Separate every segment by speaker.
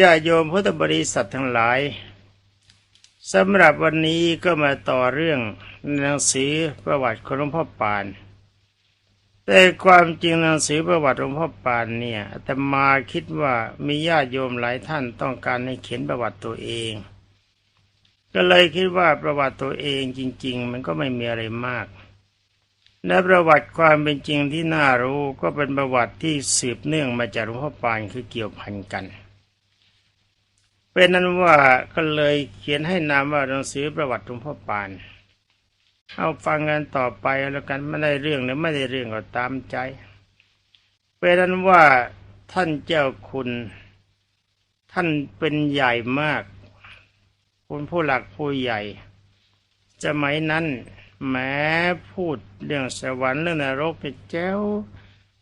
Speaker 1: ญาติโยมพุทธบริษัททั้งหลายสำหรับวันนี้ก็มาต่อเรื่องหนังสือประวัติของหลวงพ่อปาน แต่ความจริงหนังสือประวัติหลวงพ่อปานเนี่ยอาตมาคิดว่ามีญาติโยมหลายท่านต้องการให้เขียนประวัติตัวเอง ก็เลยคิดว่าประวัติตัวเองจริง ๆ มันก็ไม่มีอะไรมากและประวัติความเป็นจริงที่น่ารู้ก็เป็นประวัติที่สืบเนื่องมาจากหลวงพ่อปานคือเกี่ยวพันกัน เป็นนั้นว่าก็เลยเขียนให้นามว่าหนังสือประวัติหลวงพ่อปาน เอาฟังกันต่อไปแล้วกันไม่ได้เรื่องหรือไม่ได้เรื่องก็ตามใจ เป็นนั้นว่าท่านเจ้าคุณ ท่านเป็นใหญ่มาก คุณผู้หลักผู้ใหญ่สมัยนั้นแม้พูดเรื่องสวรรค์เรื่องนรกเป็นแจ้ว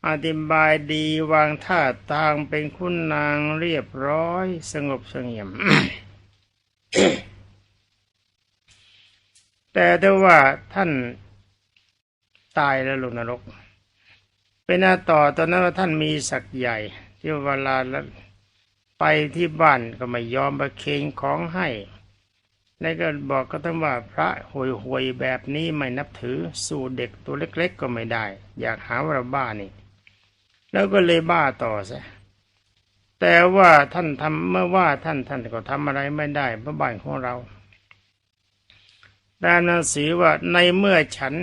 Speaker 1: อธิบายดีวางท่าทางเป็นคุณนางเรียบร้อย สงบเสงี่ยม แต่ถ้าว่าท่านตายแล้วลงนรก เป็นหน้าต่อตอนนั้นว่าท่านมีศักดิ์ใหญ่ ที่เวลาแล้วไปที่บ้านก็ไม่ยอมประเคนของให้แล้วก็บอกก็ต้องว่าพระห่วยหวยแบบนี้ไม่นับถือ สู่เด็กตัวเล็ก ๆ ก็ไม่ได้ อยากหาว่าเราบ้านี่ แล้วก็เลยบ้าต่อซะแต่ว่าท่านทำเมื่อว่าท่านท่านก็ทำอะไรไม่ได้เพราะบ้านของเราตานังสือว่าในเมื่อฉัน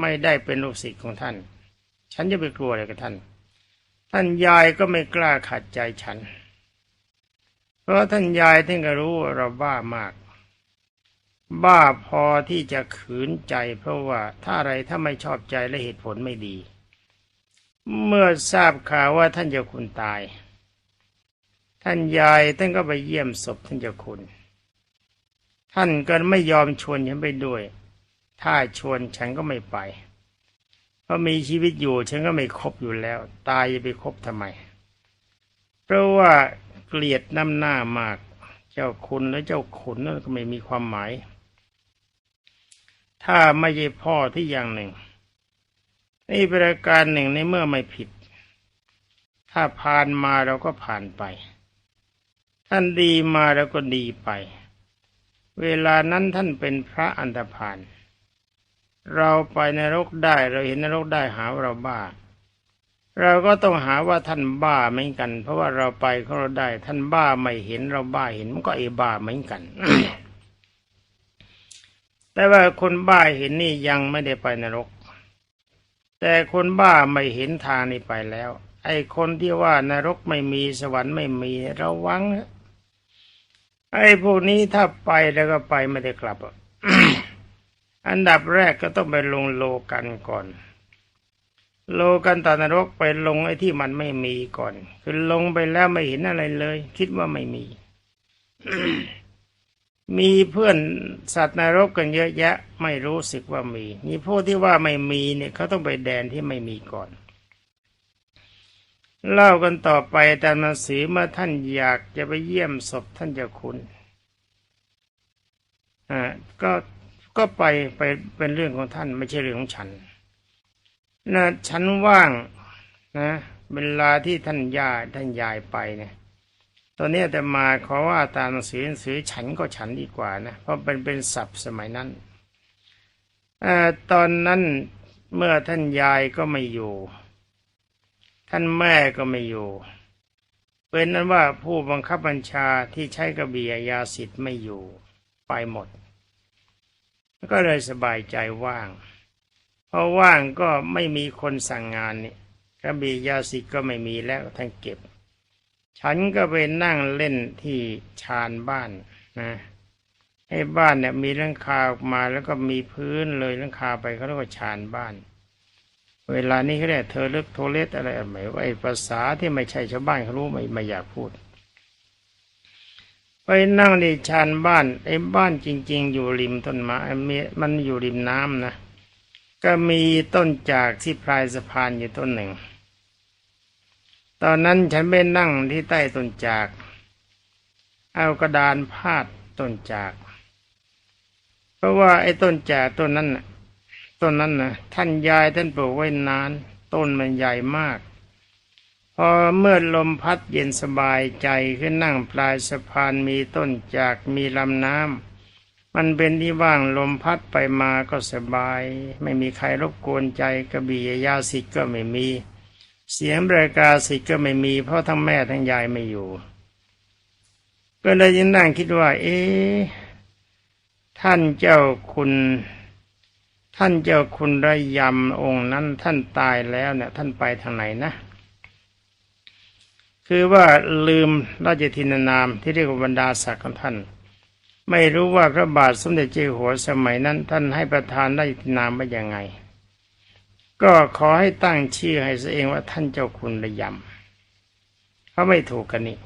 Speaker 1: ไม่ได้เป็นลูกศิษย์ของท่าน ฉันจะไปกลัวอะไรกับท่าน ท่านยายก็ไม่กล้าขัดใจฉัน เพราะท่านยายท่านก็รู้ว่าเราบ้ามาก บ้าพอที่จะขืนใจ เพราะว่าถ้าอะไรถ้าไม่ชอบใจและเหตุผลไม่ดี เมื่อทราบข่าวว่าท่านเจ้าคุณตาย ท่านยายท่านก็ไปเยี่ยมศพท่านเจ้าคุณ ท่านก็ไม่ยอมชวนฉันไปด้วย ถ้าชวนฉันก็ไม่ไป เพราะมีชีวิตอยู่ฉันก็ไม่คบอยู่แล้ว ตายจะไปคบทำไม เพราะว่าเกลียดน้ำหน้ามาก เจ้าคุณและเจ้าขุนนั่นก็ไม่มีความหมาย ถ้าไม่ใช่พ่อที่อย่างหนึ่ง นี่ประการหนึ่งในเมื่อไม่ผิด ถ้าผ่านมาเราก็ผ่านไป ท่านดีมาเราก็ดีไป เวลานั้นท่านเป็นพระอันตรพานเราไปนรกได้เราเห็นนรกได้หาเราบ้า เราก็ต้องหาว่าท่านบ้าเหมือนกัน เพราะว่าเราไปเของเราได้ ท่านบ้าไม่เห็นเราบ้าเห็นมันก็เอบ้าเหมือนกัน แต่ว่าคนบ้าเห็นนี่ยังไม่ได้ไปนรก แต่คนบ้าไม่เห็นทางนี่ไปแล้ว ไอ้คนที่ว่านรกไม่มีสวรรค์ไม่มีระวังไอ้พวกนี้ถ้าไปแล้วก็ไปไม่ได้กลับอะอันดับแรกก็ต้องไปลงโลกันก่อน โลกันตานรกไปลงไอ้ที่มันไม่มีก่อน คือลงไปแล้วไม่เห็นอะไรเลย คิดว่าไม่มี มีเพื่อนสัตว์นรกกันเยอะแยะ ไม่รู้สึกว่ามีนี่พวกที่ว่าไม่มีเนี่ยเขาต้องไปแดนที่ไม่มีก่อน เล่ากันต่อไปตามหนังสือเมื่อท่านอยากจะไปเยี่ยมศพท่านเจ้าคุณอ่าก็ก็ไปไปเป็นเรื่องของท่านไม่ใช่เรื่องของฉันนะฉันว่างนะ เวลาที่ท่านย่าท่านยายไปเนี่ย ตอนนี้แต่มาขอว่าตามหนังสือหนังสือฉันก็ฉันดีกว่านะเพราะเป็นเป็นศัพท์สมัยนั้นอตอนนั้นเมื่อท่านยายก็ไม่อยู่ ท่านแม่ก็ไม่อยู่ เป็นนั้นว่าผู้บังคับบัญชาที่ใช้กระบี่ยาสิทธิ์ไม่อยู่ไปหมด ก็เลยสบายใจว่าง เพราะว่างก็ไม่มีคนสั่งงานนี่กระบี่ยาสิทธิ์ก็ไม่มีแล้วท่านเก็บ ฉันก็ไปนั่งเล่นที่ชานบ้านนะให้บ้านเนี่ยมีหลังคาออกมาแล้วก็มีพื้นเลยหลังคาไปเขาเรียกว่าชานบ้าน เวลานี้เขาเรียกเธอเลิกโทเลสอะไรหมายว่าไอ้ภาษาที่ไม่ใช่ชาวบ้านเขารู้ไม่ไม่อยากพูด ไปนั่งในชานบ้านไอ้บ้านจริง ๆ อยู่ริมต้นไม้มีมันอยู่ริมน้ำนะก็มีต้นจากที่ปลายสะพานอยู่ต้นหนึ่ง ตอนนั้นฉันไปนั่งที่ใต้ต้นจาก เอากระดานพาดต้นจาก เพราะว่าไอ้ต้นจากต้นนั้นน่ะต้นนั้นนะท่านยายท่านปลูกไว้นาน ต้นมันใหญ่มาก พอเมื่อลมพัดเย็นสบายใจขึ้นนั่งปลายสะพานมีต้นจากมีลำน้ำมันเป็นที่ว่างลมพัดไปมาก็สบาย ไม่มีใครรบกวนใจกระบี่ยาสิทธ์ก็ไม่มี เสียงบริกาสิก็ไม่มีเพราะทั้งแม่ทั้งยายไม่อยู่ ก็เลยยังนั่งคิดว่า เอ๊ะท่านเจ้าคุณ ท่านเจ้าคุณระยำองค์นั้น ท่านตายแล้วเนี่ย ท่านไปทางไหนนะ คือว่าลืมราชทินานามที่เรียกว่าบรรดาศักดิ์ของท่าน ไม่รู้ว่าพระบาทสมเด็จเจ้าหัวสมัยนั้น ท่านให้ประธานราชทินามว่ายังไง ก็ขอให้ตั้งชื่อให้ตัวเองว่าท่านเจ้าคุณระยำเขาไม่ถูกกันนี่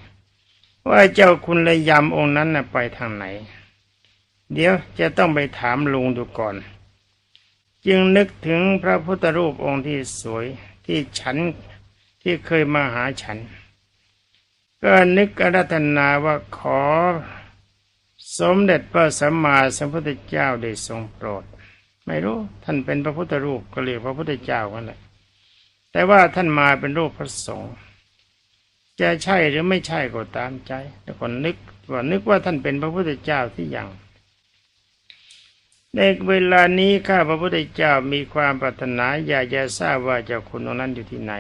Speaker 1: ว่าเจ้าคุณระยำองค์นั้นน่ะไปทางไหน เดี๋ยวจะต้องไปถามลุงดูก่อน จึงนึกถึงพระพุทธรูปองค์ที่สวยที่ฉันที่เคยมาหาฉัน ก็นึกอารัธนาว่าขอ สมเด็จพระสัมมาสัมพุทธเจ้าได้ทรงโปรด ไม่รู้ ท่านเป็นพระพุทธรูปก็เรียกพระพุทธเจ้ากันแหละ แต่ว่าท่านมาเป็นรูปพระสงฆ์จะใช่หรือไม่ใช่ก็ตามใจ แต่คนนึกว่านึกว่าท่านเป็นพระพุทธเจ้าที่ยังในเวลานี้ข้าพระพุทธเจ้ามีความปรารถนาอยากจะทราบว่าเจ้าคุณองค์นั้นอยู่ที่ไหน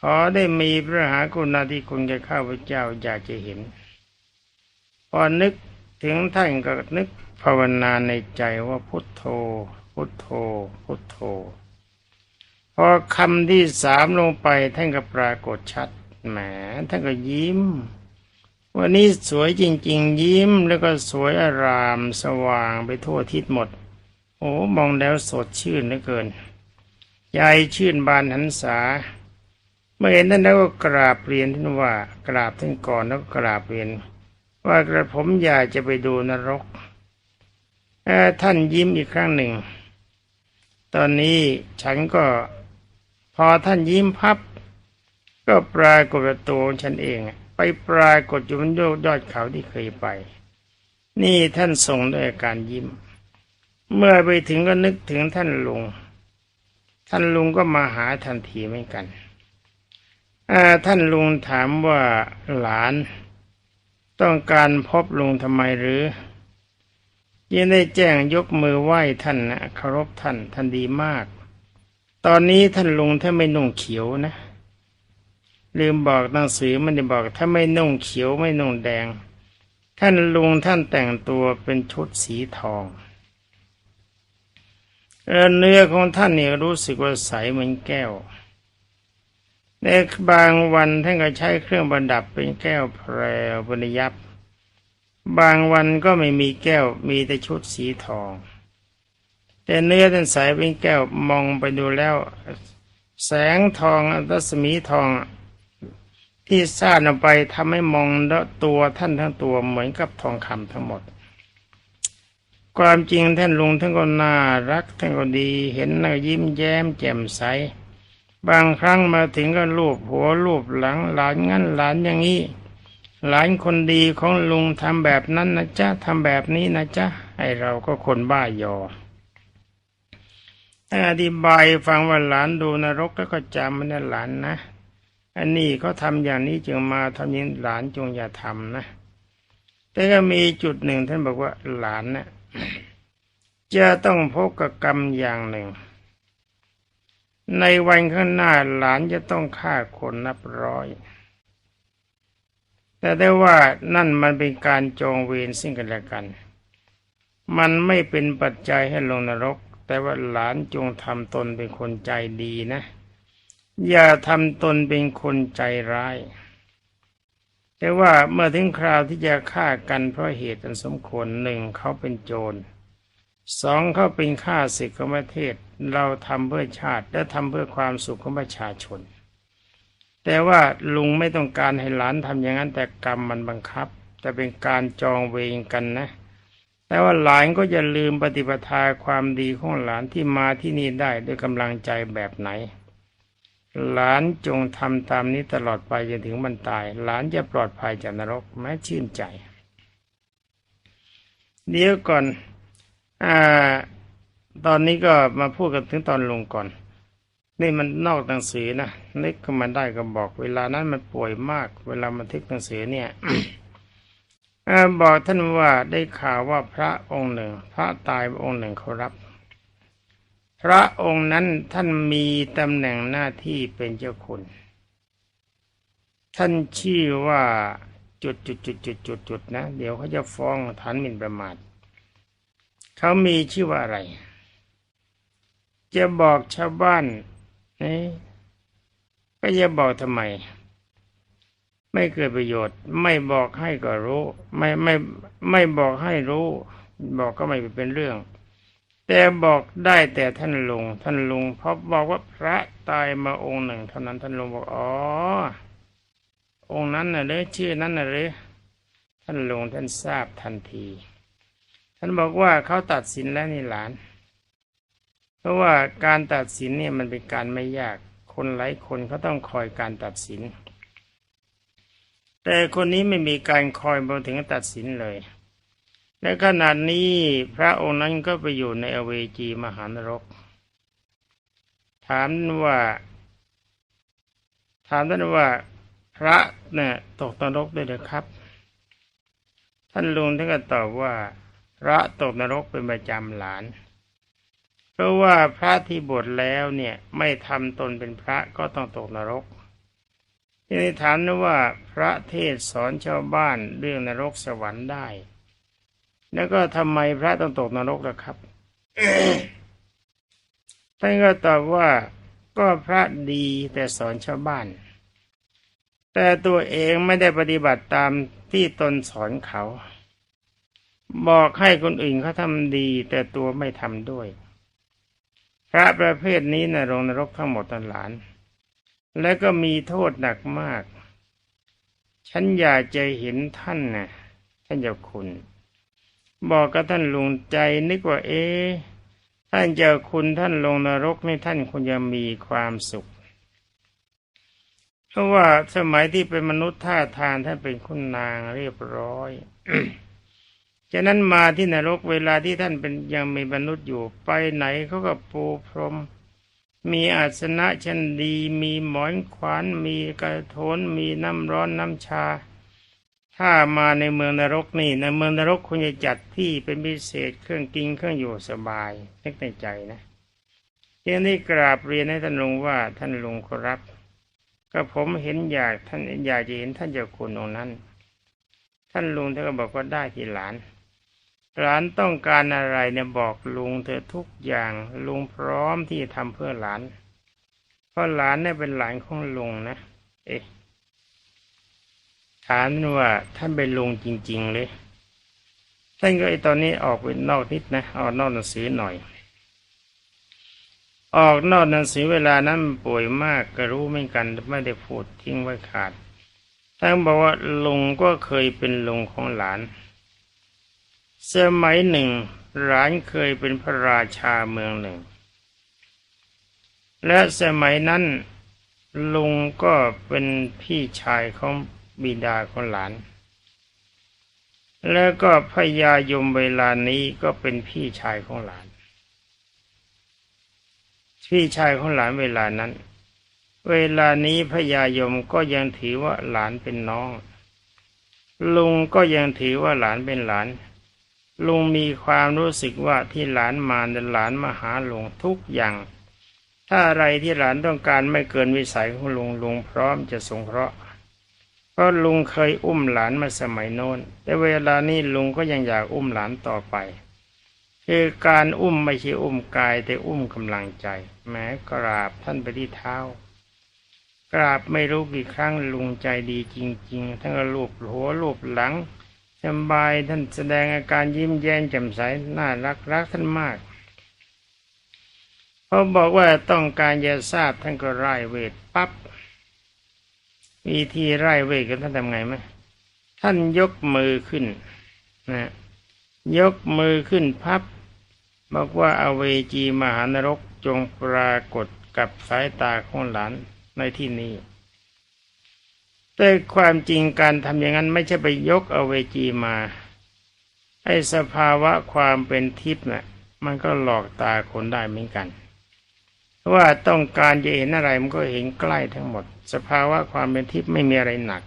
Speaker 1: ขอได้มีพระหากุณาธิคุณแก่ข้าพเจ้าอยากจะเห็น พอนึกถึงท่านก็นึก ภาวนาในใจว่าพุทโธ พุทโธ พุทโธ พอคำที่สามลงไปท่านก็ปรากฏชัดแหมท่านก็ยิ้ม วันนี้สวยจริง ๆ ยิ้มแล้วก็สวยอารามสว่างไปทั่วทิศหมด โอ้มองแล้วสดชื่นเหลือเกินยายชื่นบานหันษาเมื่อเห็นท่านแล้วก็กราบเรียนท่านว่ากราบท่านก่อนแล้วก็กราบเรียน ว่ากระผมอยากจะไปดูนรก ท่านยิ้มอีกครั้งหนึ่ง ตอนนี้ฉันก็พอท่านยิ้มพับ ก็ปรากฏตัวฉันเอง ไปปรากฏอยู่บนยอดยอดเขาที่เคยไป นี่ท่านทรงด้วยการยิ้ม เมื่อไปถึงก็นึกถึงท่านลุง ท่านลุงก็มาหาทันทีเหมือนกันท่านลุงถามว่าหลาน ต้องการพบลุงทำไมหรือ ยังได้แจ้งยกมือไหว้ท่านนะเคารพท่านท่านดีมาก ตอนนี้ท่านลุงถ้าไม่นุ่งเขียวนะ ลืมบอกหนังสือมันได้บอกถ้าไม่นุ่งเขียวไม่นุ่งแดง ท่านลุงท่านแต่งตัวเป็นชุดสีทองเออเนื้อของท่านเนี่ยรู้สึกว่าใสเหมือนแก้วในบางวันท่านก็ใช้เครื่องประดับเป็นแก้วแพรวบริยับ บางวันก็ไม่มีแก้วมีแต่ชุดสีทอง แต่เนื้อท่านใสเป็นแก้วมองไปดูแล้ว แสงทองรัศมีทองที่ซ่านออกไปทำให้มองตัวท่านทั้งตัวเหมือนกับทองคำทั้งหมด ความจริงท่านลุงท่านก็น่ารักท่านก็ดีเห็นแล้วยิ้มแย้มแจ่มใส บางครั้งมาถึงก็ลูบหัวลูบหลังหลานงั้นหลานอย่างนี้ หลานคนดีของลุงทำแบบนั้นนะจ๊ะทำแบบนี้นะจ๊ะไอเราก็คนบ้ายออธิบายฟังว่าหลานดูนรกแล้วก็จำมันนะหลานนะ อันนี้เขาทำอย่างนี้จึงมาทำอยังหลานจงอย่าทำนะ แต่ก็มีจุดหนึ่งท่านบอกว่าหลานนะ่ะจะต้องพบกับกรรมอย่างหนึ่ง ในวันข้างหน้าหลานจะต้องฆ่าคนนับร้อย แต่ได้ว่านั่นมันเป็นการจองเวรซึ่งกันและกัน มันไม่เป็นปัจจัยให้ลงนรก แต่ว่าหลานจงทำตนเป็นคนใจดีนะ อย่าทำตนเป็นคนใจร้าย แต่ว่าเมื่อถึงคราวที่จะฆ่ากันเพราะเหตุอันสมควรหนึ่งเขาเป็นโจรสองเขาเป็นข้าศึกของประเทศ เราทำเพื่อชาติและทำเพื่อความสุขของประชาชน แต่ว่าลุงไม่ต้องการให้หลานทำอย่างนั้นแต่กรรมมันบังคับ แต่เป็นการจองเวรกันนะ แต่ว่าหลานก็อย่าลืมปฏิปทาความดีของหลานที่มาที่นี่ได้ด้วยกำลังใจแบบไหน หลานจงทำตามนี้ตลอดไปจนถึงมันตาย หลานจะปลอดภัยจากนรกแม้ชื่นใจ เดี๋ยวก่อน อ่า ตอนนี้ก็มาพูดกันถึงตอนลงก่อน นี่มันนอกหนังสือนะนึกขึ้นมาได้ก็บอก เวลานั้นมันป่วยมาก เวลามันทึกหนังสือเนี่ยอบอกท่านว่าได้ข่าวว่าพระองค์หนึ่ง พระตายองค์หนึ่งเขารับ พระองค์นั้นท่านมีตำแหน่งหน้าที่เป็นเจ้าคุณ ท่านชื่อว่าจุดจุดจุดจุดจุดจุดนะ เดี๋ยวเขาจะฟ้องฐานหมิ่นประมาทเขามีชื่อว่าอะไร จะบอกชาวบ้าน นี่ก็จะบอกทำไม ไม่เกิดประโยชน์ ไม่บอกให้ก็รู้ ไม่ไม่ไม่บอกให้รู้ บอกก็ไม่เป็นเรื่อง แต่บอกได้แต่ท่านลุงท่านลุงเพราะบอกว่าพระตายมาองค์หนึ่งเท่านั้นท่านลุงบอกอ๋อองค์นั้นน่ะหรือชื่อนั้นน่ะหรือท่านลุงท่านทราบทันที ท่านบอกว่าเขาตัดสินแล้วนี่หลาน เพราะว่าการตัดสินเนี่ยมันเป็นการไม่ยาก คนหลายคนเขาต้องคอยการตัดสิน แต่คนนี้ไม่มีการคอยมาถึงตัดสินเลย และขนาดนี้พระองค์นั้นก็ไปอยู่ในอเวจีมหานรก ถามว่า ถามท่านว่าพระเนี่ยตกนรกด้วยหรือครับ ท่านลุงท่านก็ตอบว่า พระตกนรกเป็นประจำหลาน เพราะว่าพระที่บวชแล้วเนี่ยไม่ทำตนเป็นพระก็ต้องตกนรกทีนี้ถามนะว่าพระเทศสอนชาวบ้านเรื่องนรกสวรรค์ได้ แล้วก็ทำไมพระต้องตกนรกล่ะครับท่านก็ตอบว่าก็พระดีแต่สอนชาวบ้าน แต่ตัวเองไม่ได้ปฏิบัติตามที่ตนสอนเขา บอกให้คนอื่นเขาทำดีแต่ตัวไม่ทำด้วย ระประเภทนี้นะลงนรกทั้งหมดตันหลาน และก็มีโทษหนักมาก ฉันอยากจะเห็นท่านนะท่านเจ้าคุณ บอกกับท่านลุงใจนึกว่า เอ๊ท่านเจ้าคุณท่านลงนรกนี่ท่านคงจะมีความสุข เพราะว่าสมัยที่เป็นมนุษย์ท่าทางท่านเป็นคุณนางเรียบร้อย ฉะนั้นมาที่นรกเวลาที่ท่านเป็นยังมีมนุษย์อยู่ไปไหนเขาก็ปูพรม มีอาสนะชั้นดี มีหมอนขวาน มีกระโถน มีน้ำร้อนน้ำชา ถ้ามาในเมืองนรกนี่ในเมืองนรกคุณจะจัดที่เป็นพิเศษเครื่องกินเครื่องอยู่สบายนึกในใจนะเที่ยงนี้กราบเรียนให้ท่านลุงว่าท่านลุงขอรับก็ผมเห็นอยากท่านอยากจะเห็นท่านเจ้าคุณองค์นั้น ท่านลุงท่านก็บอกว่าได้ที่หลาน หลานต้องการอะไรเนี่ยบอกลุงเธอทุกอย่าง ลุงพร้อมที่จะทำเพื่อหลาน เพราะหลานเนี่ยเป็นหลานของลุงนะ เอ๊ะถามว่าท่านเป็นลุงจริง ๆ เลยท่านก็ไอตอนนี้ออกไปนอกนิดนะออกนอกหนังสือหน่อย ออกนอกหนังสือเวลานั้นป่วยมากก็รู้ไม่กันไม่ได้พูดทิ้งไว้ขาดท่านบอกว่าลุงก็เคยเป็นลุงของหลาน สมัยหนึ่งหลานเคยเป็นพระราชาเมืองหนึ่ง และสมัยนั้นลุงก็เป็นพี่ชายของบิดาของหลาน แล้วก็พญายมเวลานี้ก็เป็นพี่ชายของหลาน พี่ชายของหลานเวลานั้น เวลานี้พญายมก็ยังถือว่าหลานเป็นน้อง ลุงก็ยังถือว่าหลานเป็นหลาน ลุงมีความรู้สึกว่าที่หลานมาหลานมาหาลุงทุกอย่าง ถ้าอะไรที่หลานต้องการไม่เกินวิสัยของลุงลุงพร้อมจะสงเคราะห์เพราะลุงเคยอุ้มหลานมาสมัยโน้น แต่เวลานี้ลุงก็ยังอยากอุ้มหลานต่อไปคือการอุ้มไม่ใช่อุ้มกายแต่อุ้มกำลังใจ แม้กราบท่านไปที่เท้า กราบไม่รู้กี่ครั้งลุงใจดีจริง ๆท่านก็ลูบหัวลูบหลัง สบายท่านแสดงอาการยิ้มแย้มแจ่มใสน่ารักรักท่านมากพอบอกว่าต้องการจะทราบท่านก็ไล่เวทปั๊บวิธีไล่เวทกันท่านทำไงไหมท่านยกมือขึ้นนะยกมือขึ้นพับ บอกว่าอเวจีมหานรกจงปรากฏกับสายตาของหลานในที่นี้ แต่ความจริงการทำอย่างนั้นไม่ใช่ไปยกอเวจีมาให้สภาวะความเป็นทิพย์นะ่ะมันก็หลอกตาคนได้เหมือนกัน ว่าต้องการจะเห็นอะไรมันก็เห็นใกล้ทั้งหมด สภาวะความเป็นทิพย์ไม่มีอะไรหนัก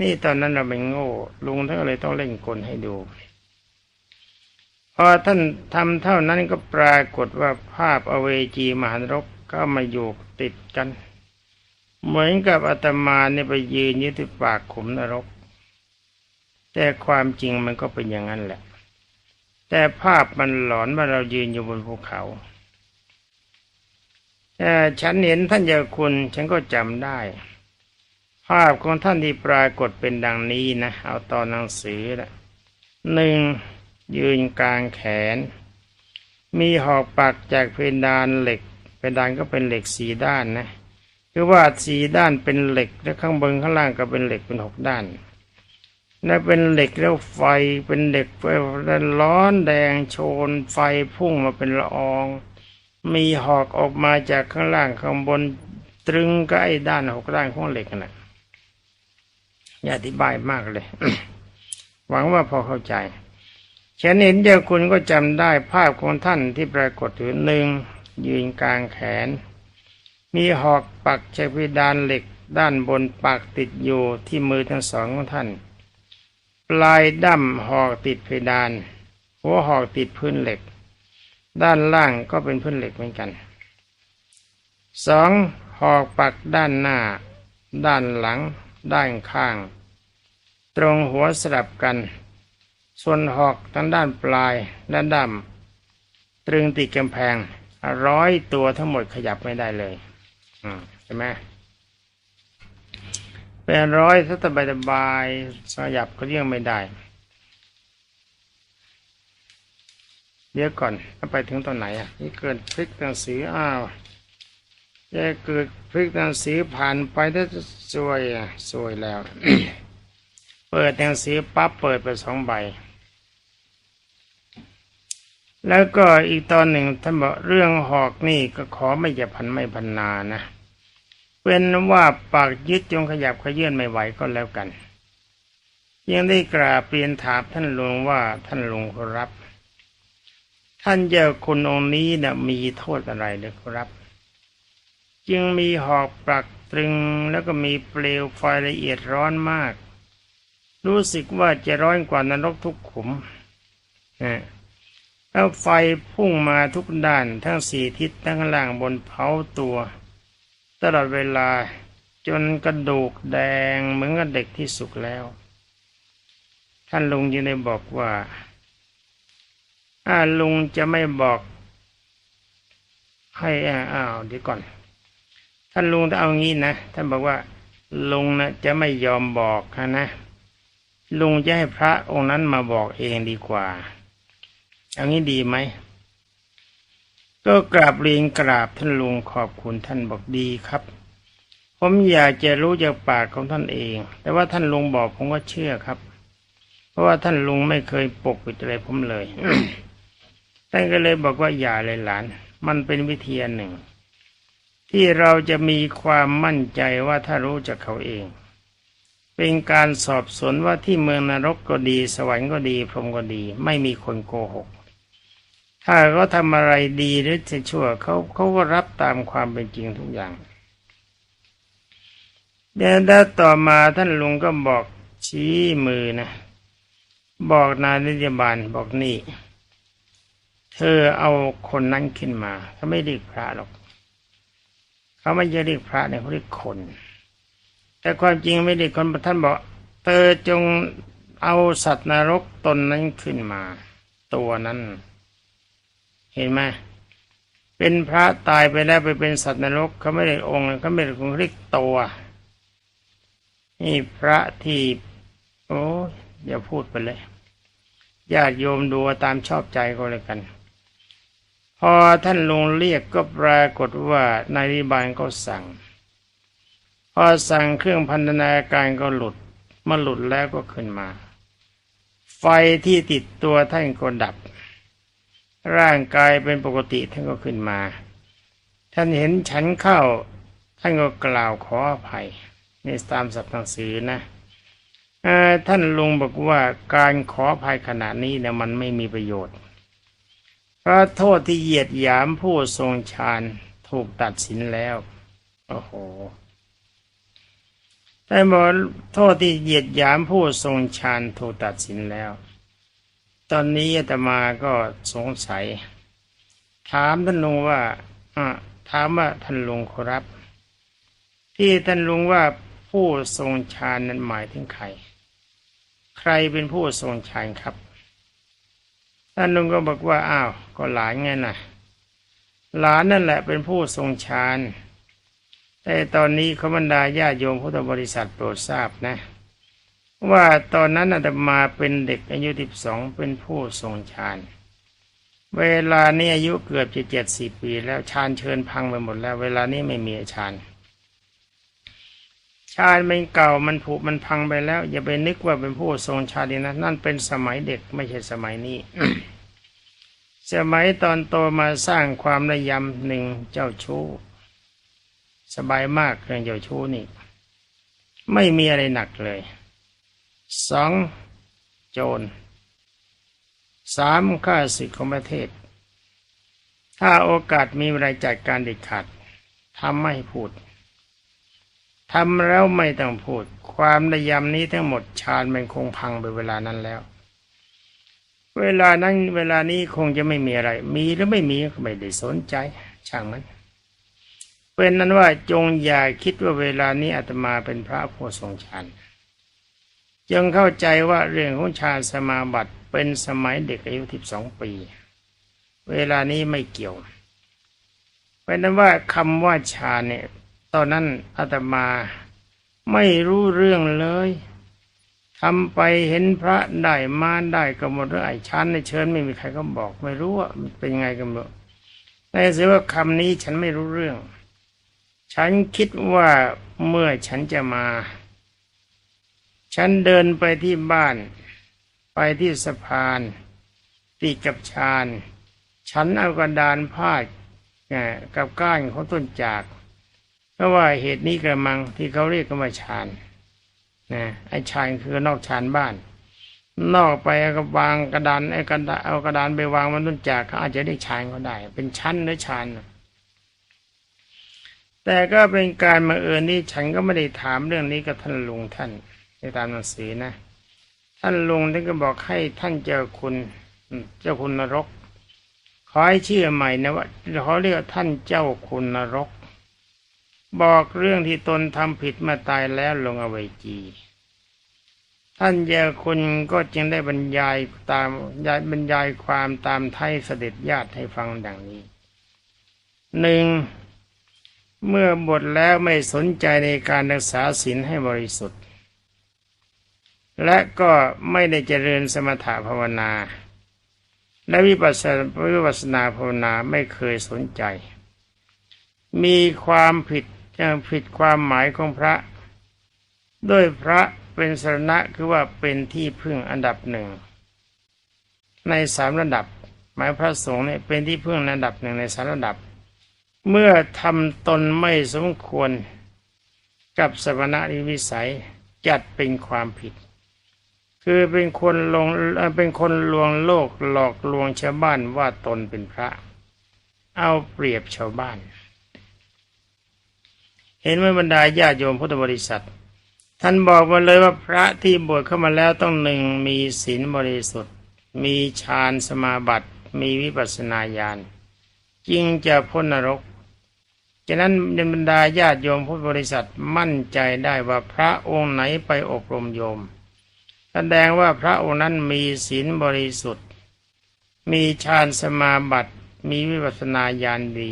Speaker 1: นี่ตอนนั้นเราเป็นโง่ลุงท่านเลยต้องเล่นกลให้ดูพอท่านทำเท่านั้นก็ปรากฏว่าภาพอเวจีมหานรกก็มาอยู่ติดกัน เหมือนกับอาตมาเนี่ยไปยืนอยึดที่ปากขุมนรก แต่ความจริงมันก็เป็นอย่างนั้นแหละ แต่ภาพมันหลอนว่าเรายืนอยู่บนภูเขาแต่ฉันเห็นท่านเจ้าคุณ ฉันก็จำได้ ภาพของท่านที่ปรากฏเป็นดังนี้นะ เอาตอนหนังสือละหนึ่งยืนกลางแขน มีหอกปักจากเพดานเหล็กเพดานก็เป็นเหล็กสีด้านนะ คือว่าสีด้านเป็นเหล็กและข้างบนข้างล่างก็เป็นเหล็กเป็นหกด้านและเป็นเหล็กแล้วไฟเป็นเหล็กไฟร้อนแดงโชน ไฟพุ่งมาเป็นละออง มีหอกออกมาจากข้างล่างข้างบนตรึงใก็ไอ้ด้านหกด้านของเหล็กนะอย่าอธิบายมากเลย หวังว่าพอเข้าใจฉันเห็นเจ้าคุณก็จำได้ภาพของท่านที่ปรากฏอยู่หนึ่งยืนกลางแขน มีหอกปักจากเพดานเหล็กด้านบนปักติดอยู่ที่มือทั้งสองของท่าน ปลายดั้มหอกติดเพดาน หัวหอกติดพื้นเหล็ก ด้านล่างก็เป็นพื้นเหล็กเหมือนกันสองหอกปักด้านหน้า ด้านหลัง ด้านข้าง ตรงหัวสลับกัน ส่วนหอกทั้งด้านปลายและด้มตรึงติดกำแพงร้อยตัวทั้งหมดขยับไม่ได้เลย ใช่ไหมเป็นร้อยถ้าสบายสบายๆขยับก็เรี่ยงไม่ได้เดี๋ยวก่อนไปถึงตอนไหนอะ นี่เกิดพลิกหนังสืออ้าวจะเกิดพลิกหนังสือผ่านไปถ้าสวยอะสวยแล้ว เปิดหนังสือปั๊บเปิดไปสองใบ แล้วก็อีกตอนหนึ่งท่านบอกเรื่องหอกนี่ก็ขอไม่จะพันไม่พันนานะเป็นว่าปากยึดจงขยับขยื่นไม่ไหวก็แล้วกัน ยังได้กราบเรียนถามท่านหลวงว่าท่านหลวงครับ ท่านเจ้าคุณองค์นี้นะ่ะมีโทษอะไรเลยครับ จึงมีหอกปลักตรึงแล้วก็มีเปลวไฟละเอียดร้อนมาก รู้สึกว่าจะร้อนกว่านรกทุกขุมนะ แล้วไฟพุ่งมาทุกด้านทั้งสี่ทิศทั้งล่างบนเผาตัว ตลอดเวลาจนกระดูกแดงเหมือนกับเด็กที่สุกแล้ว ท่านลุงยังได้บอกว่าถ้าลุงจะไม่บอก ให้อ้าวเดี๋ยวก่อน ท่านลุงจะเอางี้นะท่านบอกว่า ลุงนะจะไม่ยอมบอกนะลุงจะให้พระองค์นั้นมาบอกเองดีกว่า เอางนี้ดีไหม ก็กราบเรียนกราบท่านลุงขอบคุณท่านบอกดีครับ ผมอยากจะรู้จากปากของท่านเอง แต่ว่าท่านลุงบอกผมก็เชื่อครับ เพราะว่าท่านลุงไม่เคยปกปิดอะไรผมเลยท่านก็เลยบอกว่าอย่าเลยหลาน มันเป็นวิธีหนึ่ง ที่เราจะมีความมั่นใจว่าถ้ารู้จากเขาเอง เป็นการสอบสวนว่าที่เมืองนรกก็ดี สวรรค์ก็ดี พรหมก็ดี ไม่มีคนโกหก ถ้าเขาทำอะไรดีหรือจะชั่วเขาเขาก็รับตามความเป็นจริงทุกอย่างเดี๋ยวแล้วต่อมาท่านลุงก็บอกชี้มือนะ บอกนายนิยบาลบอกนี่ เธอเอาคนนั้นขึ้นมาเขาไม่เรียกพระหรอกเขาไม่จะเรียกพระเนี่ยเขาเรียกคน แต่ความจริงไม่ได้คนท่านบอก เธอจงเอาสัตว์นรกตนนั้นขึ้นมา ตัวนั้น เห็นไหมเป็นพระตายไปแล้วไปเป็นสัตว์นรกเขาไม่ได้องค์เขาไม่ได้คงเรียกตัวนี่พระที่โอ้ยอย่าพูดไปเลยญาติโยมดูตามชอบใจก็เลยกัน พอท่านลุงเรียกก็ปรากฏว่านายริบาลก็สั่ง พอสั่งเครื่องพันธนาการก็หลุดเมื่อหลุดแล้วก็ขึ้นมา ไฟที่ติดตัวท่านก็ดับ ร่างกายเป็นปกติท่านก็ขึ้นมา ท่านเห็นฉันเข้า ท่านก็กล่าวขออภัยในตามสัพท์หนังสือนะท่านลุงบอกว่าการขออภัยขณะนี้เนี่ยมันไม่มีประโยชน์ เพราะโทษที่เหยียดหยามผู้ทรงฌานถูกตัดสินแล้ว โอ้โหแต่บอกโทษที่เหยียดหยามผู้ทรงฌานถูกตัดสินแล้ว ตอนนี้อาตมาก็สงสัย ถามท่านลุงว่าอะถามว่าท่านลุงครับ ที่ท่านลุงว่าผู้ทรงฌานนั้นหมายถึงใคร ใครเป็นผู้ทรงฌานครับ ท่านลุงก็บอกว่าอ้าวก็หลานไงน่ะหลานนั่นแหละเป็นผู้ทรงฌานแต่ตอนนี้ขบรรดาญาโยมพุทธบริษัทโปรดทราบนะ ว่าตอนนั้นอาตมาเป็นเด็กอายุสิบสองเป็นผู้ทรงฌาน เวลานี้อายุเกือบจะเจ็ดสิบปี แล้วฌานเชิญพังไปหมดแล้ว เวลานี้ไม่มีฌานฌานมันเก่ามันผุมันพังไปแล้ว อย่าไปนึกว่าเป็นผู้ทรงฌานดีนะ นั่นเป็นสมัยเด็กไม่ใช่สมัยนี้ สมัยตอนโตมาสร้างความระยำหนึ่งเจ้าชู้ สบายมากเรื่องเจ้าชู้นี่ ไม่มีอะไรหนักเลย สองโจรสามข้าศึกของประเทศ ถ้าโอกาสมีอะไรจัดการเด็ดขาดทำไม่พูดทำแล้วไม่ต้องพูด ความระยำนี้ทั้งหมดชาญมันคงพังไปเวลานั้นแล้ว เวลานั้นเวลานี้คงจะไม่มีอะไร มีหรือไม่มีก็ไม่ได้สนใจ ช่างมันเป็นนั้นว่าจงอย่าคิดว่าเวลานี้อาตมาเป็นพระผู้ทรงฌาน จงเข้าใจว่าเรื่องของฌานสมาบัติเป็นสมัยเด็กอายุสิบสองปี เวลานี้ไม่เกี่ยวเป็นนั้นว่าคำว่าฌานเนี่ย ตอนนั้นอาตมาไม่รู้เรื่องเลยทำไปเห็นพระได้มาได้ก็หมดเรื่องไอ้ชั้นในเชิญไม่มีใครก็บอก ไม่รู้ว่ามันเป็นไงกันบ้างในเสียว่าคำนี้ฉันไม่รู้เรื่อง ฉันคิดว่าเมื่อฉันจะมา ฉันเดินไปที่บ้าน ไปที่สะพานติดกับชานฉันเอากระดานพาดกับก้านของต้นจากเพราะว่าเหตุนี้กระมังที่เขาเรียกกันว่าชานนะไอ้ชานคือนอกชานบ้าน นอกไปก็วางกระดานไอ้กระดาเอากระดานไปวางบนต้นจากเขาอาจจะได้ชานก็ได้ เป็นชั้นหรือชานแต่ก็เป็นการมาเอิญนี่ฉันก็ไม่ได้ถามเรื่องนี้กับท่านลุงท่าน ในตามหนังสือนะ ท่านลุงท่านก็บอกให้ท่านเจ้าคุณ เจ้าคุณนรก ขอให้ชื่อใหม่นะว่าเขาเรียกท่านเจ้าคุณนรก บอกเรื่องที่ตนทำผิดมาตายแล้วลงอเวจี ท่านเจ้าคุณก็จึงได้บรรยายตามยายบรรยายความตามไทยเสด็จญาติให้ฟังดังนี้หนึ่งเมื่อบทแล้วไม่สนใจในการรักษาศีลให้บริสุทธิ์ และก็ไม่ได้เจริญสมถะภาวนา และวิปัสสนาวิปัสนาภาวนาไม่เคยสนใจ มีความผิดผิดความหมายของพระ ด้วยพระเป็นสรณะคือว่าเป็นที่พึ่งอันดับหนึ่ง ในสามระดับ หมายพระสงฆ์เนี่ยเป็นที่พึ่งอันดับหนึ่งในสามระดับ เมื่อทำตนไม่สมควรกับสมณะนิวิสัยจัดเป็นความผิด คือเป็นคนลงเป็นคนลวงโลกหลอกลวงชาวบ้านว่าตนเป็นพระ เอาเปรียบชาวบ้าน เห็นไหมบรรดาญาโยมพุทธบริษัท ท่านบอกมาเลยว่าพระที่บวชเข้ามาแล้วต้องหนึ่งมีศีลบริสุทธิ์ มีฌานสมาบัติมีวิปัสสนาญาณจึงจะพ้นนรกฉะนั้นบรรดาญาติโยมผู้บริษัทมั่นใจได้ว่าพระองค์ไหนไปอบรมโยม แสดงว่าพระองค์นั้นมีศีลบริสุทธิ์ มีฌานสมาบัติ มีวิปัสสนาญาณดี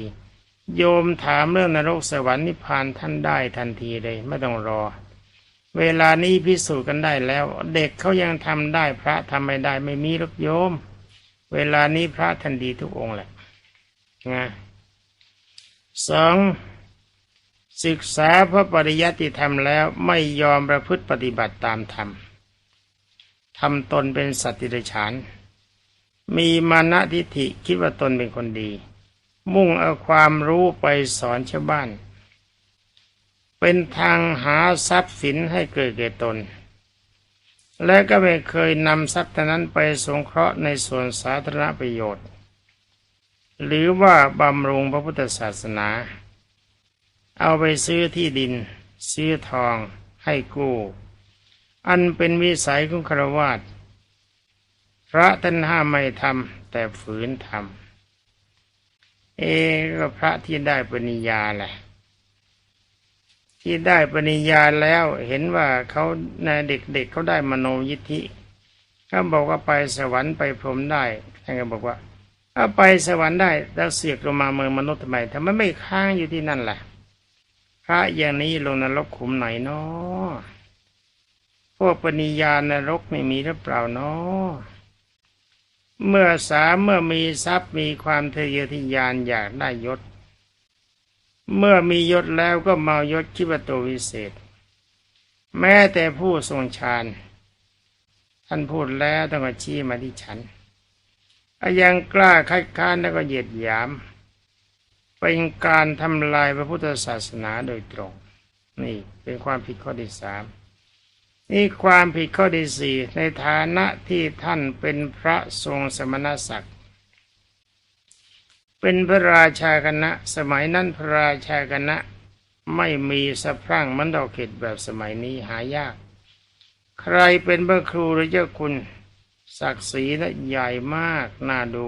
Speaker 1: โยมถามเรื่องนรกสวรรค์นิพพานท่านได้ทันทีเลยไม่ต้องรอ เวลานี้พิสูจน์กันได้แล้ว เด็กเขายังทำได้พระทำไม่ได้ไม่มีลูกโยม เวลานี้พระทันดีทุกองค์แหละนะสองศึกษาพระปริยัติธรรมแล้วไม่ยอมประพฤติปฏิบัติตามธรรม ทำตนเป็นสัตว์ติรฉาน มีมานะทิฏฐิคิดว่าตนเป็นคนดี มุ่งเอาความรู้ไปสอนชาวบ้าน เป็นทางหาทรัพย์สินให้เกิดแก่ตน และก็ไม่เคยนำทรัพย์นั้นไปสงเคราะห์ในส่วนสาธารณประโยชน์ หรือว่าบำรุงพระพุทธศาสนา เอาไปซื้อที่ดิน ซื้อทองให้กู้ อันเป็นวิสัยของคารวาสพระท่านห้ามไม่ทำแต่ฝืนทำเอก็พระที่ได้ปริญญาแหละ ที่ได้ปริญาแล้วเห็นว่าเขาในเด็กๆเเขาได้มโนยิทธิเขาบอกว่าไปสวรรค์ไปพรหมได้ท่านก็บอกว่าถ้าไปสวรรค์ได้แล้วเสียกลงมาเมืองมนุษย์ทำไมทำไมไม่ค้างอยู่ที่นั่นล่ะ พระอย่างนี้ลงนรกขุมไหนเนาะ พวกปณิญาณนรกไม่มีหรือเปล่าเนาะเมื่อสามเมื่อมีทรัพย์มีความทะเยอทะยานอยากได้ยศ เมื่อมียศแล้วก็เมายศคิดว่าตัววิเศษ แม้แต่ผู้ทรงฌานท่านพูดแล้วต้องมาชี้มาที่ฉันยังกล้าคัดค้านแล้วก็เหยียดหยาม เป็นการทำลายพระพุทธศาสนาโดยตรง นี่เป็นความผิดข้อที่สาม นี่ความผิดข้อที่สี่ในฐานะที่ท่านเป็นพระทรงสมณศักดิ์ เป็นพระราชาคณะ สมัยนั้นพระราชาคณะไม่มีสะพรั่งมันดอกเข็ดแบบสมัยนี้หายาก ใครเป็นพระครูหรือเจ้าคุณ ศักดิ์ศรีนะใหญ่มากน่าดู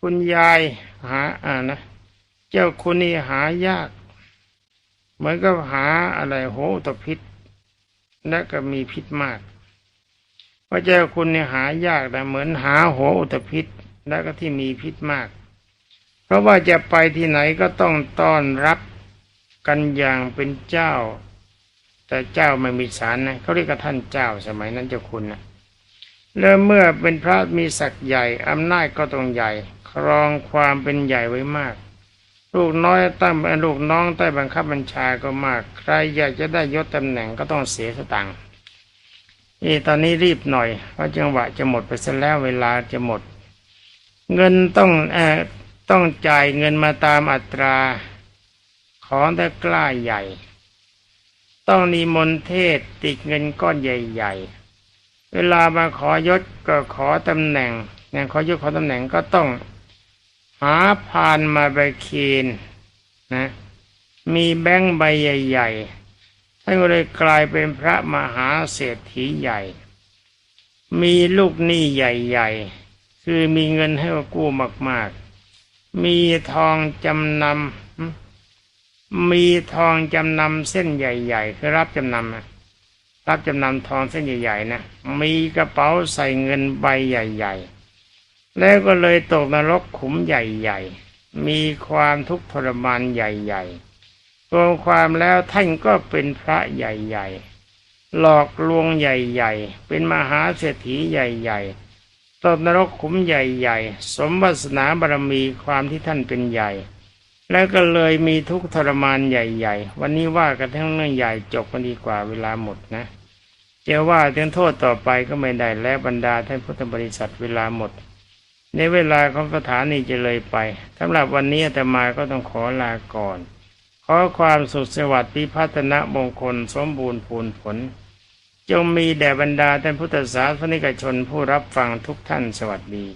Speaker 1: คุณยายหาอ่านะ เจ้าคุณนี่หายาก เหมือนกับหาอะไรโหตพิษ และก็มีพิษมาก พระเจ้าคุณเนี่ยหายากแต่เหมือนหาโหอุตพิษและก็ที่มีพิษมาก เพราะว่าจะไปที่ไหนก็ต้องต้อนรับกันอย่างเป็นเจ้า แต่เจ้าไม่มีสารนะเขาเรียกกันท่านเจ้าสมัยนั้นเจ้าคุณนะแล้วเมื่อเป็นพระมีศักย์ใหญ่อำนาจก็ต้องใหญ่ ครองความเป็นใหญ่ไว้มาก ลูกน้อยตั้งลูกน้องใต้บังคับบัญชาก็มาก ใครอยากจะได้ยศตำแหน่งก็ต้องเสียสตังค์นี่ตอนนี้รีบหน่อยเพราะจังหวะจะหมดไปซะแล้วเวลาจะหมด เงินต้องเอ่อต้องจ่ายเงินมาตามอัตรา ของแต่กล้าใหญ่ ต้องนิมนต์เทศติดเงินก้อนใหญ่ๆเวลามาขอยศก็ขอตำแหน่งเนี่ยขอยศขอตำแหน่งก็ต้อง หาพานมาใบเคนนะ มีแบงค์ใบใหญ่ๆท่านก็เลยกลายเป็นพระมหาเศรษฐีใหญ่ มีลูกหนี้ใหญ่ๆ คือมีเงินให้กู้มากๆ มีทองจำนำมีทองจำนำเส้นใหญ่ๆ คือรับจำนำนะรับจำนำทองเส้นใหญ่ๆนะ มีกระเป๋าใส่เงินใบใหญ่ ๆ แล้วก็เลยตกนรกขุมใหญ่ๆ มีความทุกข์ทรมานใหญ่ๆรวมความแล้วท่านก็เป็นพระใหญ่ๆ หลอกลวงใหญ่ๆ เป็นมหาเศรษฐีใหญ่ๆ ตกนรกขุมใหญ่ๆ สมวาสนาบารมีความที่ท่านเป็นใหญ่ แล้วก็เลยมีทุกข์ทรมานใหญ่ ๆ วันนี้ว่ากันทั้งเรื่องใหญ่จบกันดีกว่าเวลาหมดนะจะว่าถึงโทษต่อไปก็ไม่ได้และบรรดาท่านพุทธบริษัทเวลาหมด ในเวลาของสถานีจะเลยไปสำหรับวันนี้อาตมาก็ต้องขอลาก่อน ขอความสุขสวัสดิ์พิพัฒนะมงคลสมบูรณ์พูนผล จงมีแด่บรรดาท่านพุทธศาสนิกชนผู้รับฟังทุกท่านสวัสดี